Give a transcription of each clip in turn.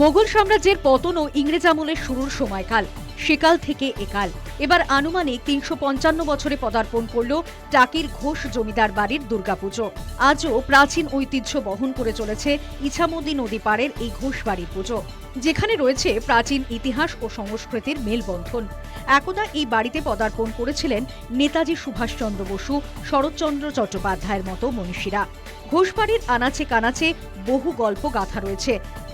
মোগল সাম্রাজ্যের পতন ও ইংরেজ আমলের শুরুর সময়কাল, সেকাল থেকে একাল। এবার আনুমানিক তিনশো পঞ্চান্ন বছরে পদার্পণ করল টাকির ঘোষ জমিদার বাড়ির দুর্গাপুজো। আজও প্রাচীন ঐতিহ্য বহন করে চলেছে ইছামতি নদী পাড়ের এই ঘোষ বাড়ির পুজো, যেখানে রয়েছে প্রাচীন ইতিহাস ও সংস্কৃতির মেলবন্ধন। একদা এই বাড়িতে পদার্পণ করেছিলেন নেতাজি সুভাষচন্দ্র বসু, শরৎচন্দ্র চট্টোপাধ্যায়ের মতো মনীষীরা। ঘোষবাড়ির আনাচে কানাচে বহু গল্প গাথা রয়েছে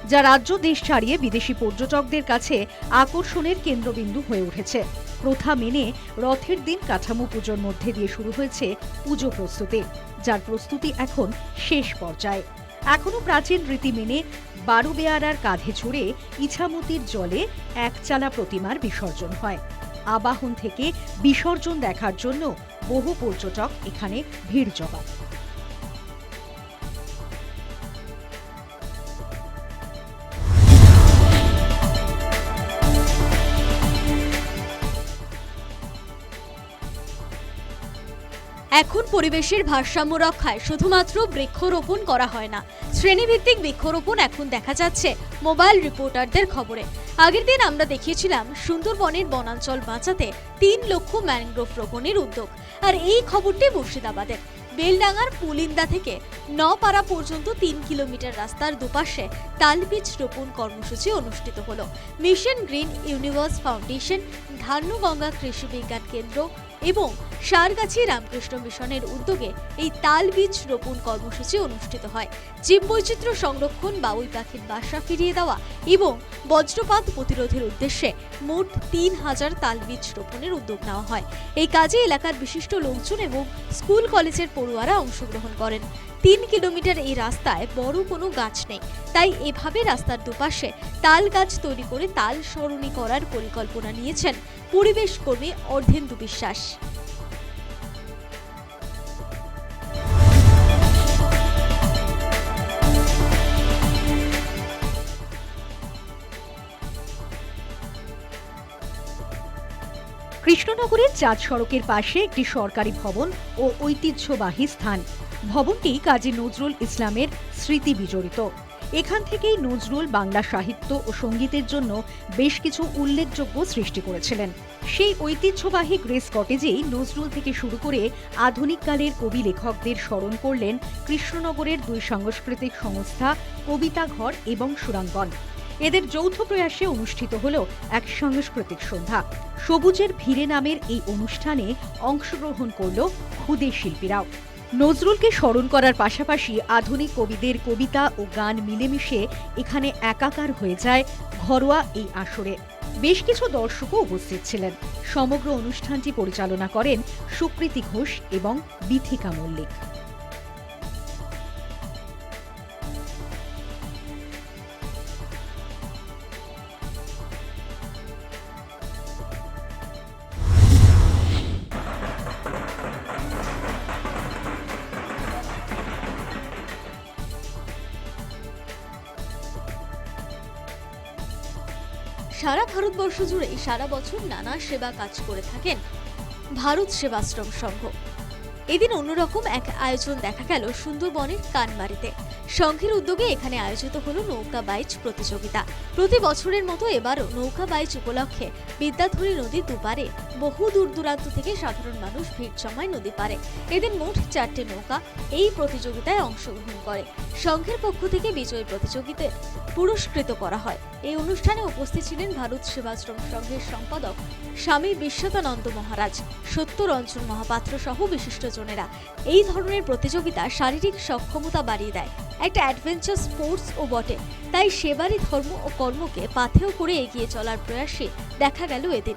যা রাজ্য দেশ ছাড়িয়ে বিদেশি পর্যটকদের কাছে আকর্ষণের কেন্দ্রবিন্দু হয়ে উঠেছে। প্রথা মেনে রথের দিন কাঠামো পুজোর মধ্যে দিয়ে শুরু হয়েছে পুজো প্রস্তুতি, যার প্রস্তুতি এখন শেষ পর্যায়ে। এখনও প্রাচীন রীতি মেনে বারো বেয়ারার কাঁধে ছুড়ে ইছামতির জলে একচালা প্রতিমার বিসর্জন হয়। আবাহন থেকে বিসর্জন দেখার জন্য বহু পর্যটক এখানে ভিড় জমায়। এখন পরিবেশের ভারসাম্য রক্ষায় শুধুমাত্র বৃক্ষরোপণ করা হয় না, শ্রেণীভিত্তিক বৃক্ষরোপণ এখন দেখা যাচ্ছে মোবাইল রিপোর্টারদের খবরে। আগের দিন আমরা দেখিয়েছিলাম সুন্দরবনের বনাঞ্চল বাঁচাতে তিন লক্ষ ম্যানগ্রোভ রোপণের উদ্যোগ। আর এই খবরটি মুর্শিদাবাদের। বেলডাঙ্গার পুলিন্দা থেকে নপাড়া পর্যন্ত তিন কিলোমিটার রাস্তার দুপাশে তালবীজ রোপণ কর্মসূচি অনুষ্ঠিত হলো। Mission green universe foundation Dhanyaganga কৃষি বিজ্ঞান কেন্দ্র এবং সারগাছি রামকৃষ্ণ মিশনের উদ্যোগে এই তাল বীজ রোপণ কর্মসূচি অনুষ্ঠিত হয়। জীববৈচিত্র্য সংরক্ষণ বাবুই পাখির বাসা ফিরিয়ে দেওয়া এবং বজ্রপাত প্রতিরোধের উদ্দেশ্যে মোট তিন হাজার তাল বীজ রোপণের উদ্যোগ নেওয়া হয়। এই কাজে এলাকার বিশিষ্ট লোকজন এবং স্কুল কলেজের পড়ুয়ারা অংশগ্রহণ করেন। তিন কিলোমিটার এই রাস্তায় বড় কোনো গাছ নেই। তাই এভাবে রাস্তার দুপাশে তাল গাছ তৈরি করে তাল সরণি করার পরিকল্পনা নিয়েছেন পরিবেশ কর্মী অর্ধেন্দু বিশ্বাস। কৃষ্ণনগরের চাঁদ সড়কের পাশে একটি সরকারি ভবন ও ঐতিহ্যবাহী স্থান। ভবনটি কাজী নজরুল ইসলামের স্মৃতি বিজড়িত। এখান থেকেই নজরুল বাংলা সাহিত্য ও সঙ্গীতের জন্য বেশ কিছু উল্লেখযোগ্য সৃষ্টি করেছিলেন। সেই ঐতিহ্যবাহী গ্রেস কটেজেই নজরুল থেকে শুরু করে আধুনিককালের কবি লেখকদের স্মরণ করলেন কৃষ্ণনগরের দুই সাংস্কৃতিক সংস্থা কবিতা ঘর এবং সুরাঙ্গন। এদের যৌথ প্রয়াসে অনুষ্ঠিত হল এক সাংস্কৃতিক সন্ধ্যা। সবুজের ভিড়ে নামের এই অনুষ্ঠানে অংশগ্রহণ করল খুদে শিল্পীরাও। নজরুলকে স্মরণ করার পাশাপাশি আধুনিক কবিদের কবিতা ও গান মিলেমিশে এখানে একাকার হয়ে যায় ঘরোয়া এই আসরে। বেশ কিছু দর্শকও উপস্থিত ছিলেন। সমগ্র অনুষ্ঠানটি পরিচালনা করেন সুকৃতি ঘোষ এবং বিথিকা মল্লিক। সারা ভারতবর্ষ জুড়ে সারা বছর নানা সেবা কাজ করে থাকেন ভারত সেবাশ্রম সংঘ। এদিন অন্যরকম এক আয়োজন দেখা গেল সুন্দরবনের কানবাড়িতে সংঘের উদ্যোগে এখানে আয়োজিত হলো নৌকা বাইচ প্রতিযোগিতা। প্রতি বছরের মতো এবারও নৌকা বাইচ উপলক্ষে বিদ্যাধরী নদীর দুপারে, বহু দূর দূরান্ত থেকে সাধারণ মানুষ ভিড় জমায় নদী পারে। এদিন মোট চারটে নৌকা এই প্রতিযোগিতায় অংশগ্রহণ করে। সংঘের পক্ষ থেকে বিজয়ী প্রতিযোগিতে পুরস্কৃত করা হয়। এই অনুষ্ঠানে উপস্থিত ছিলেন ভারত সেবাশ্রম সংঘের সম্পাদক স্বামী বিশ্বতানন্দ মহারাজ, সত্যরঞ্জন মহাপাত্র সহ বিশিষ্টজনেরা এই ধরনের প্রতিযোগিতা শারীরিক সক্ষমতা বাড়িয়ে দেয়। একটা অ্যাডভেঞ্চার স্পোর্টস ও বটে। তাই সেবারই ধর্ম ও কর্মকে পাথেয় করে এগিয়ে চলার প্রয়াসে দেখা গেল এদিন।